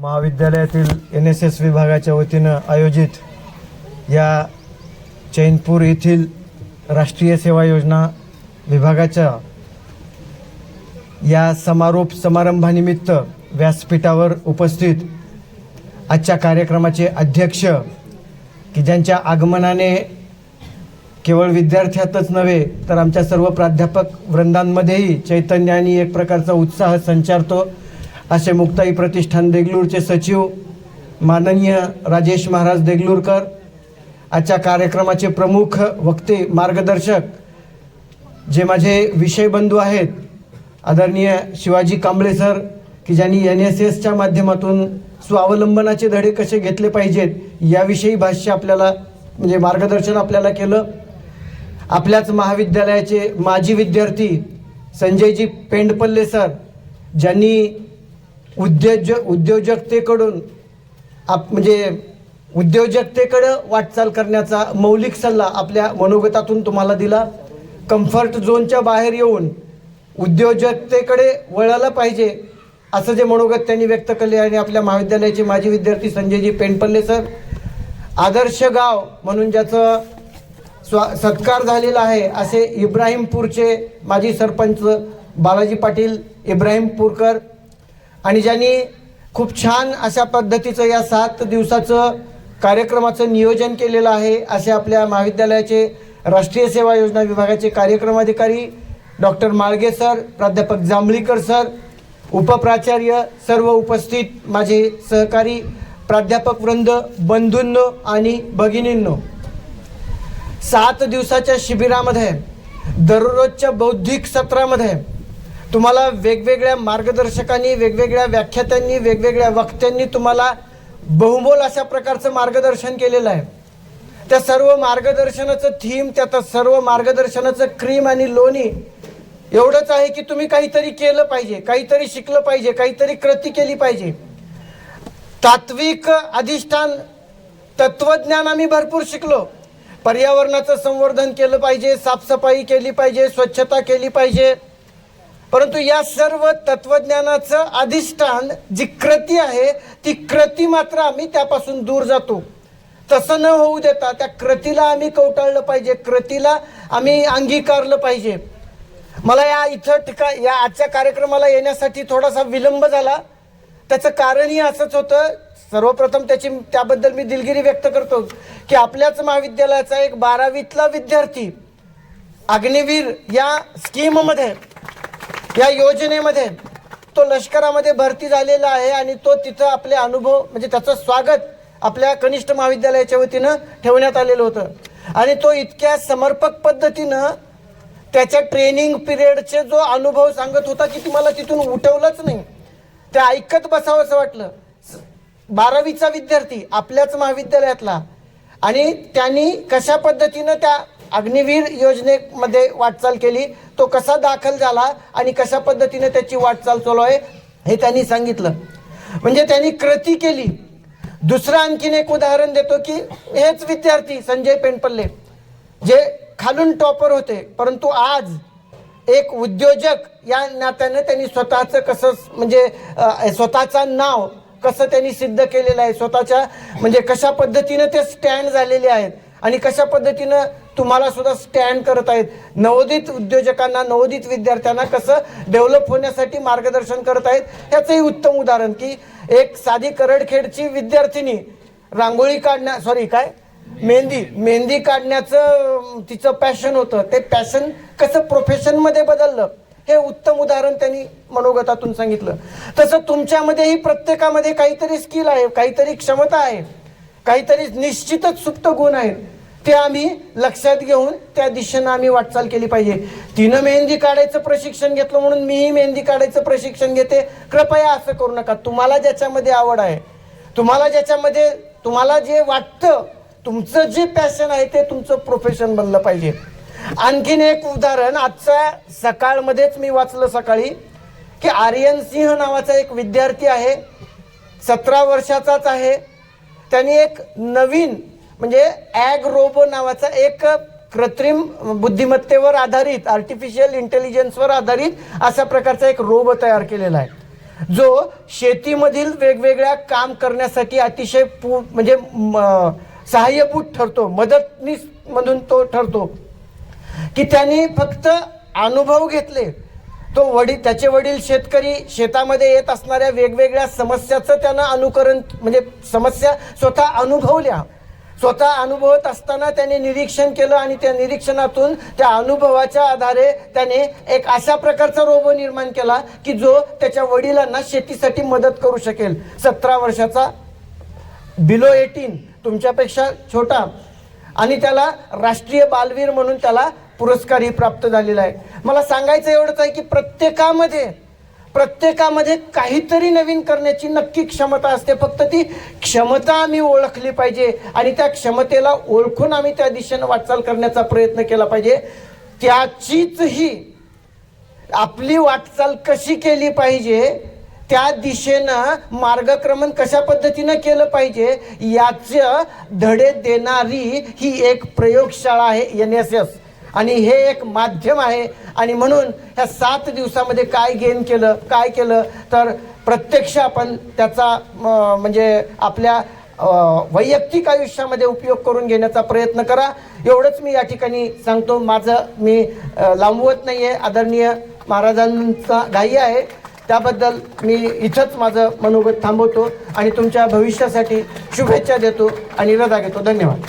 महाविद्यालयातील N S S विभागाच्या वतीनं आयोजित या चैनपूर येथील राष्ट्रीय सेवा योजना विभागाच्या या समारोप समारंभानिमित्त व्यासपीठावर उपस्थित आजच्या कार्यक्रमाचे अध्यक्ष की ज्यांच्या आगमनाने केवळ विद्यार्थ्यातच नव्हे तर आमच्या सर्व प्राध्यापक वृंदांमध्येही चैतन्य आणि एक प्रकारचा उत्साह संचारतो. असे मुक्ताई प्रतिष्ठान देगलूरचे सचिव माननीय राजेश महाराज देगलूरकर आजच्या कार्यक्रमाचे प्रमुख वक्ते मार्गदर्शक जे माझे विषयबंधू आहेत आदरणीय शिवाजी कांबळे सर की ज्यांनी एन एस एसच्या माध्यमातून स्वावलंबनाचे धडे कसे घेतले पाहिजेत याविषयी भाष्य आपल्याला म्हणजे मार्गदर्शन आपल्याला केलं. आपल्याच महाविद्यालयाचे माजी विद्यार्थी संजयजी पेंडपल्ले सर ज्यांनी उद्योज उद्योजकतेकडून आप म्हणजे उद्योजकतेकडं वाटचाल करण्याचा मौलिक सल्ला आपल्या मनोगतातून तुम्हाला दिला. कम्फर्ट झोनच्या बाहेर येऊन उद्योजकतेकडे वळायला पाहिजे असं जे मनोगत त्यांनी व्यक्त केले आणि आपल्या महाविद्यालयाचे माजी विद्यार्थी संजयजी पेंडपल्ले सर आदर्श गाव म्हणून ज्याचं स्वा सत्कार झालेला आहे असे इब्राहिमपूरचे माजी सरपंच बालाजी पाटील इब्राहिमपूरकर आणि ज्यांनी खूप छान अशा पद्धतीचं या सात दिवसाचं कार्यक्रमाचं नियोजन केलेलं आहे असे आपल्या महाविद्यालयाचे राष्ट्रीय सेवा योजना विभागाचे कार्यक्रम अधिकारी डॉक्टर माळगे सर प्राध्यापक जांभळीकर सर उपप्राचार्य सर्व उपस्थित माझे सहकारी प्राध्यापक वृंद बंधूंनो आणि भगिनींनो. सात दिवसाच्या शिबिरामध्ये दररोजच्या बौद्धिक सत्रामध्ये तुम्हाला वेगवेगळ्या मार्गदर्शकांनी वेगवेगळ्या व्याख्यात्यांनी वेगवेगळ्या वक्त्यांनी तुम्हाला बहुमोल अशा प्रकारचं मार्गदर्शन केलेलं आहे. त्या सर्व मार्गदर्शनाचं थीम त्या सर्व मार्गदर्शनाचं क्रीम आणि लोणी एवढंच आहे की तुम्ही काहीतरी केलं पाहिजे काहीतरी शिकलं पाहिजे काहीतरी कृती केली पाहिजे. तात्विक अधिष्ठान तत्वज्ञान आम्ही भरपूर शिकलो. पर्यावरणाचं संवर्धन केलं पाहिजे साफसफाई केली पाहिजे स्वच्छता केली पाहिजे. परंतु या सर्व तत्वज्ञानाचं अधिष्ठान जी कृती आहे ती कृती मात्र आम्ही त्यापासून दूर जातो. तसं न होऊ देता त्या कृतीला आम्ही कवटाळलं पाहिजे कृतीला आम्ही अंगीकारलं पाहिजे. मला या इथं ठिका या आजच्या कार्यक्रमाला येण्यासाठी थोडासा विलंब झाला. त्याचं कारणही असंच होतं सर्वप्रथम त्याची त्याबद्दल मी दिलगिरी व्यक्त करतो की आपल्याच महाविद्यालयाचा एक बारावीतला विद्यार्थी अग्निवीर या स्कीममध्ये या योजनेमध्ये तो लष्करामध्ये भरती झालेला आहे आणि तो तिथं आपले अनुभव म्हणजे त्याचं स्वागत आपल्या कनिष्ठ महाविद्यालयाच्या वतीनं ठेवण्यात आलेलं होतं. आणि तो इतक्या समर्पक पद्धतीनं त्याच्या ट्रेनिंग पिरियडचे जो अनुभव सांगत होता की तुम्हाला तिथून उठवलंच नाही. ते ऐकत बसावं असं वाटलं. बारावीचा विद्यार्थी आपल्याच महाविद्यालयातला आणि त्यांनी कशा पद्धतीनं त्या अग्निवीर योजनेमध्ये वाटचाल केली. तो कसा दाखल झाला आणि कशा पद्धतीने त्याची वाटचाल चालू आहे हे त्यांनी सांगितलं. म्हणजे त्यांनी कृती केली. दुसरं आणखीन एक उदाहरण देतो की हेच विद्यार्थी संजय पेंडपल्ले जे खालून टॉपर होते परंतु आज एक उद्योजक या नात्यानं त्यांनी स्वतःचं कसं म्हणजे स्वतःचा स्वतःचं नाव कसं त्यांनी सिद्ध केलेलं आहे स्वतःच्या म्हणजे कशा पद्धतीनं ते स्टँड झालेले आहेत आणि कशा पद्धतीनं तुम्हाला सुद्धा स्टँड करत आहेत. नवोदित उद्योजकांना नवोदित विद्यार्थ्यांना कसं डेव्हलप होण्यासाठी मार्गदर्शन करत आहेत ह्याचंही उत्तम उदाहरण की एक साधी करडखेडची विद्यार्थिनी रांगोळी काढण्या सॉरी काय? मेहंदी. मेहंदी काढण्याचं तिचं पॅशन होतं. ते पॅशन कसं प्रोफेशनमध्ये बदललं? हे उत्तम उदाहरण त्यांनी मनोगतातून सांगितलं. तसं तुमच्यामध्येही प्रत्येकामध्ये काहीतरी स्किल आहे काहीतरी क्षमता आहे काहीतरी निश्चितच सुप्त गुण आहेत. ते आम्ही लक्षात घेऊन त्या दिशेनं आम्ही वाटचाल केली पाहिजे. तिनं मेहंदी काढायचं प्रशिक्षण घेतलं म्हणून मीही मेहंदी काढायचं प्रशिक्षण घेते. कृपया असं करू नका. तुम्हाला ज्याच्यामध्ये आवड आहे तुम्हाला ज्याच्यामध्ये तुम्हाला जे वाटतं तुमचं जे पॅशन आहे ते तुमचं प्रोफेशन बनलं पाहिजे. आणखीन एक उदाहरण आजच्या सकाळमध्येच मी वाचलं सकाळी की आर्यन सिंह नावाचा एक विद्यार्थी आहे सतरा वर्षाचाच आहे. त्यांनी एक नवीन म्हणजे ॲग रोबो नावाचा एक कृत्रिम बुद्धिमत्तेवर आधारित आर्टिफिशियल इंटेलिजन्सवर आधारित अशा प्रकारचा एक रोबो तयार केलेला आहे. जो शेतीमधील वेगवेगळ्या काम करण्यासाठी अतिशय पू म्हणजे म- सहाय्यभूत ठरतो मदतनीस म्हणून तो ठरतो. की त्यांनी फक्त अनुभव घेतले तो वडील त्याचे वडील शेतकरी शेतामध्ये येत असणाऱ्या वेगवेगळ्या समस्याचं त्यानं अनुकरण म्हणजे समस्या स्वतः अनुभवल्या. स्वतः अनुभवत असताना त्याने निरीक्षण केलं आणि त्या निरीक्षणातून त्या अनुभवाच्या आधारे त्याने एक अशा प्रकारचा रोबो निर्माण केला की जो त्याच्या वडिलांना शेतीसाठी मदत करू शकेल. सतरा वर्षाचा बिलो एटीन तुमच्यापेक्षा छोटा आणि त्याला राष्ट्रीय बालवीर म्हणून त्याला पुरस्कारही प्राप्त झालेला आहे. मला सांगायचं एवढंच आहे की प्रत्येकामध्ये प्रत्येकामध्ये काहीतरी नवीन करण्याची नक्की क्षमता असते. फक्त ती क्षमता आम्ही ओळखली पाहिजे आणि त्या क्षमतेला ओळखून आम्ही त्या दिशेनं वाटचाल करण्याचा प्रयत्न केला पाहिजे. त्याचीच ही आपली वाटचाल कशी केली पाहिजे त्या दिशेनं मार्गक्रमण कशा पद्धतीनं केलं पाहिजे याचं धडे देणारी ही एक प्रयोगशाळा आहे एन एस एस. आणि हे एक माध्यम आहे. आणि म्हणून ह्या सात दिवसामध्ये काय गेन केलं काय केलं तर प्रत्यक्ष आपण त्याचा म, म्हणजे आपल्या वैयक्तिक आयुष्यामध्ये उपयोग करून घेण्याचा प्रयत्न करा. एवढंच मी या ठिकाणी सांगतो. माझं मी लांबवत नाही आहे आदरणीय महाराजांचा घाई आहे. त्याबद्दल मी इथंच माझं मनोगत थांबवतो आणि तुमच्या भविष्यासाठी शुभेच्छा देतो आणि रजा घेतो. धन्यवाद.